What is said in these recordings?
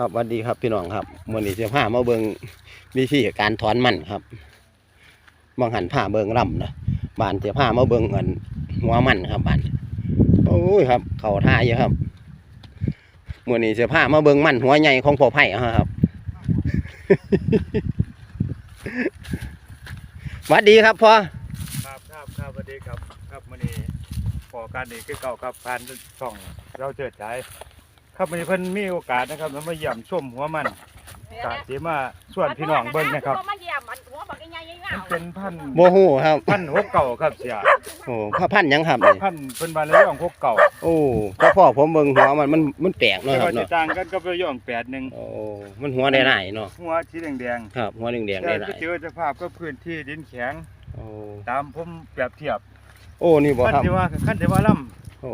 ครับสวัสดีครับพี่น้องครับวันนี้จะพามาเบิงวิธีการถอนมันครับบางหันผ้าเบิงลำนะบานจะพามาเบิงเงินหัวมันครับบานโอ้ยครับ เข่าท่าเยอะครับวันนี้จะพามาเบิงมันหัวใหญ่ของพ่อไผ่ครับสวัสดีครับพ่อครับครับครับสวัสดีครับ ครับมื้อนี้ขอการนี้คือเก่าครับผ่านช่องเราเจิดฉาย ครับมื้อนี้เพิ่นมีโอกาสนะครับแล้วมาเยี่ยมชมหัวมันกะสิมาชวนพี่น้องเบิ่งนะครับมาเยี่ยมมันหัวบักใหญ่ๆมันเป็นพันธุ์โมหูครับ พันธุ์หัวเก่าครับเสียโอ้พ่อพันธุ์หยังครับนี่พันธุ์เพิ่นบานระยองหัวเก่าโอ้ก็พ่อผมเบิงหัวมันมันมันแปลกเนาะแต่ครับว่าจะเนาะต่างกันกับระยองแปดหนึ่งโอ้มันหัวได้หลายเนาะหัวสีแดงครับหัวแดงๆๆแต่ได้หลาก็ยเจอสภาพก็พื้นที่ดินแข็งโอ้ตามผมเปรียบเทียบโอ้นี่บ่ขั้นครับที่ว่าขั้นที่ว่าล่โอ้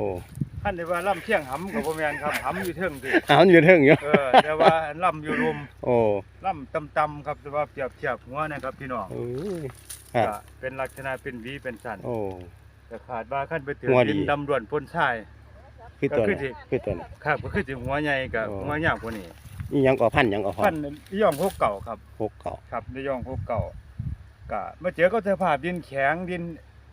ำขั้นที่ว่าล่ำเที่ยงหำกับบ่แม่นครับหำอยู่เทิงสิเอาอยู่เทิงอยู่เออแต่ว่าล่ำอยู่รุมโอ้ล่ำตำๆครับแต่ว่าเปรียบเทียบหัวนะครับพี่น้องโอ้ยครับก็เป็นลักษณะเป็นหวีเป็นสันโอ้ แต่ขาดว่าขั้นไปถึงหัวดี ดินดำด่วนพ้นชาย คือตัวก็คือน่ะสิ คือตัวน่ะ ครับก็คือถึงหัวใหญ่กับโอ้ หัวยาวกว่านี้นี่ยังก็พันธุ์หยังก็พอพันนิยองพวกเก่าครับพกเก่าครับนิยองพวกเก่าก็มาเจอก็สภาพดินแข็งดิน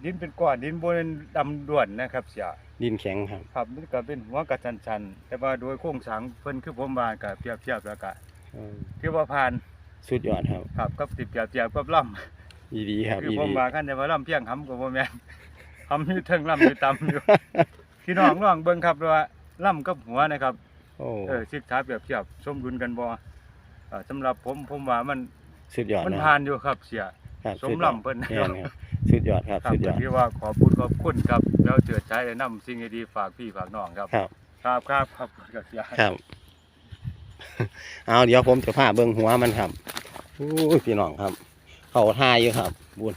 ดินเป็นก้อนดินบนดำด่วนนะครับเสียดินแข็งครับ ครับมันก็เป็นหัวกระชันชันๆแต่ว่าโดยโครงสร้างเพิ่นคือผมว่าก็เปรียบเทียบแล้วก็เออถือว่าผ่านสุดยอดครับครับกับติเปรียบเทียบกับล่ำอีดีครับคืออีผมดี ว่ากันแต่ว่าลำเพียงหำกับบ่แม่นหำอยู่เทิงลำอยู่ต่ำอยู่ พี่น้องลองเบิ่งครับว่าลำกับหัวนะครับ โอ้เออศึกษาเปรียบเทียบสมดุลกันบ่เอ่อสำหรับผมผมว่ามันสุดยอดมันนะผ่านอยู่ครับเสีย ครับสมสุดยอดลำเพิ่น แม่นครับสุดยอดครับครับสุดยอด ที่ว่าขอพูดขอบคุณครับ แล้วเจือใจแนะนำสิ่งดีๆฝากพี่ฝากน้องครับ ครับ ครับครับครับครับเสียครับ เอาเดี๋ยวผมจะพาเบิ่งหัวมันครับอู้ยพี่น้องครับ เขาท่าอยู่ครับ บุญ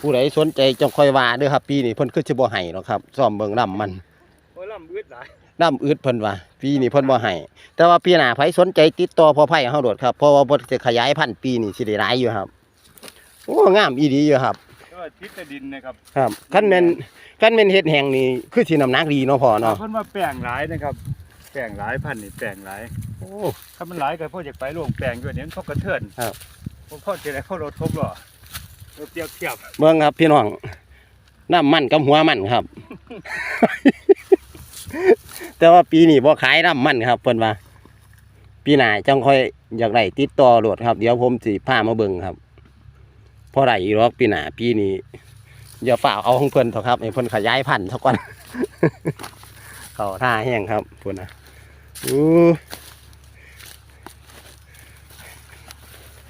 ผู้ใดสนใจจงคอยว่าเด้อครับ ปีนี้เพิ่นคือสิบ่ให้หรอกครับซ่อมเบิ่งลำมันโอ้ยลำอึดหลายลำอึดเพิ่นว่าปีนี้เพิ่นบ่ให้แต่ว่าปีหน้าไผสนใจติดต่อพอไผเฮาโดดครับเพราะว่าเพิ่นจะขยายพันธุ์ปีนี้สิได้หลายอยู่ครับโอ้งามอีดีอยู่ครับ ก็ทิศดินนะครับครับคันแม่นคันแม่นเฮ็ดแห่งนี่คือสิน้ำหนักดีเนาะพ่อเนาะเพิ่นว่าแป้งหลายนะครับ แป้งหลายพันธุ์นี่แป้งหลายโอ้ถ้ามันหลายก็พ่อจะไปลงแปลงด้วยเนี่ยมันเขากระเทือนครับผมพ่อจะได้พ่อรถทบหรอเราเปรียบเทียบเบิ่งครับพี่น้องน้ำมันกับหัวมันครับ แต่ว่าปีนี้บ่ขายน้ำมันครับเพิ่นว่าปีหน้าจังค่อยอยากได้ติดต่อโลดครับ เดี๋ยวผมสิพามาเบิ่งครับเพราะไรอีกหรอกปีหน้าปีนี้อย่าฝ่าเอาของเพิ่นเถอะครับให้เพิ่นขยายพันธุ์เท่าก่อน เขาท่าแห้งครับพุ่นนะอู้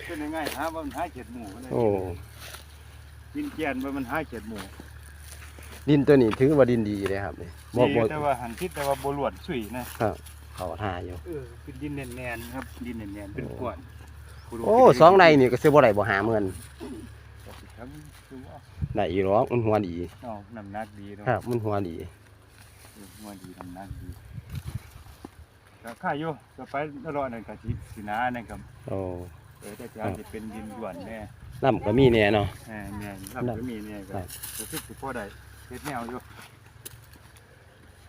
เป็นยังไงฮะว่ามันหาเขียดหมูอะไรโอ้ดินเกียนว่ามันหาเขียดหมูดินตัวนี้ถือว่าดินดีเลยครับนี่บ่ดีบ่แต่ว่าหันทิศแต่ว่าบหลวนสุยนะเขาท่าอยู่เออเป็นดินแน่นๆครับ ดินแน่นๆเป็นกวน โอ้สองไรนี่ก็ซื้อบ่ได้บ่หาเงินครับคือว่าได้อีหรอกมันหัวดีเอาน้ำหนักดีเนาะครับมันหัวดีเออหัวดีน้ำหนักดีก็ค่าอยู่ก็ไปตลอดนั่นก็สิสินานะครับโอ้เออแต่จะอาจจะเป็นดินด่วนแน่น้ำก็มีแน่เนาะแน่แน่รับก็มีเนี่ยก็ครับรู้สึกสิพอได้เฮ็ดแนวอยู่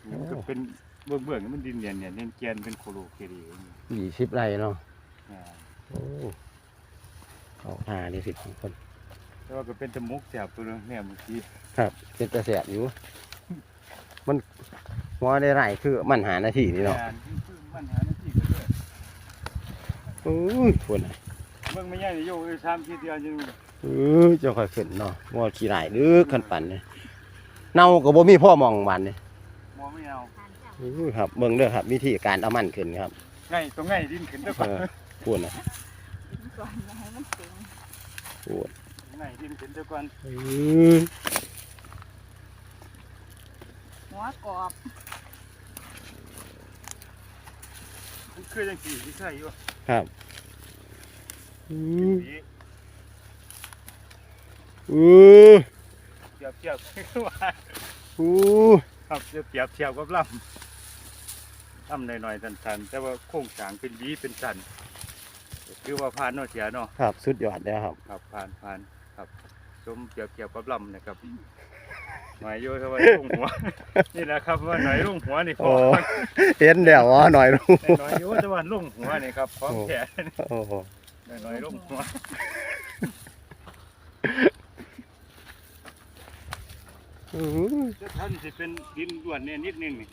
นี่มันก็โอ้เป็นเบื้องเบื้องๆมันดินเนี่ยเนี่ยเกียนเป็นโคโลเคดียี่สิบไรเนาะอ่า โอ้เขาท่านี่สิของคน แต่ว่าก็เป็นจมูกแสบตัวนึงเนี่ยเมื่อกี้ครับเป็นตะแสบอยู่ มันหัวได้ไรคือมันหาหน้าที่นี่เนาะงานคือมันหาหน้าที่ก็เลยโอ้ยคนน่ะเบิ่งไม่ใหญ่นี่โยกสามทีเดียวจังเออเจ้าค่อยขึ้นเนาะว่าขี้ไรเด้อขันปั่นเนี่ยเน่าก็บ่มีพ่อมองบานเนี่ยมองไม่เอาอู้ครับเบิ่งเด้อครับวิธีการเอามันขึ้นครับ ง่ายตรงง่ายดินขึ้นด้วยก่อนเออ พูดนะก่อนอย่าให้มันเต็มพูดง่ายดินขึ้นด้วยก่อนเออหัวกรอบมันคือจังสี่ที่ใช่อยู่ครับอือสีอือเทียบเทียบว่าอู้ครับเทียบเทียบเทียบกับลำลำหน่อยๆสันๆแต่ว่าโค้งสร้างเป็นหวีเป็นสัน คือว่าผ่านเนาะเสียเนาะครับ สุดยอดแล้วครับ ครับผ่านผ่านครับสมเกี่ยวเกี่ยวกับลำนะครับหมายโยครับว่าลุงหัว นี่แหละครับว่าหน่อยลุงหัวนี่พโอ้ อเห็นเดี๋ยวอ๋อหน่อยลุงหน่อยโยแต่ว่าลุงหัวนี่ครับของแขนโอ้โหหน่อยลุงหัวอื้อหือท่านสิเป็นดินด่วนเนี่ยนิดนึงนี่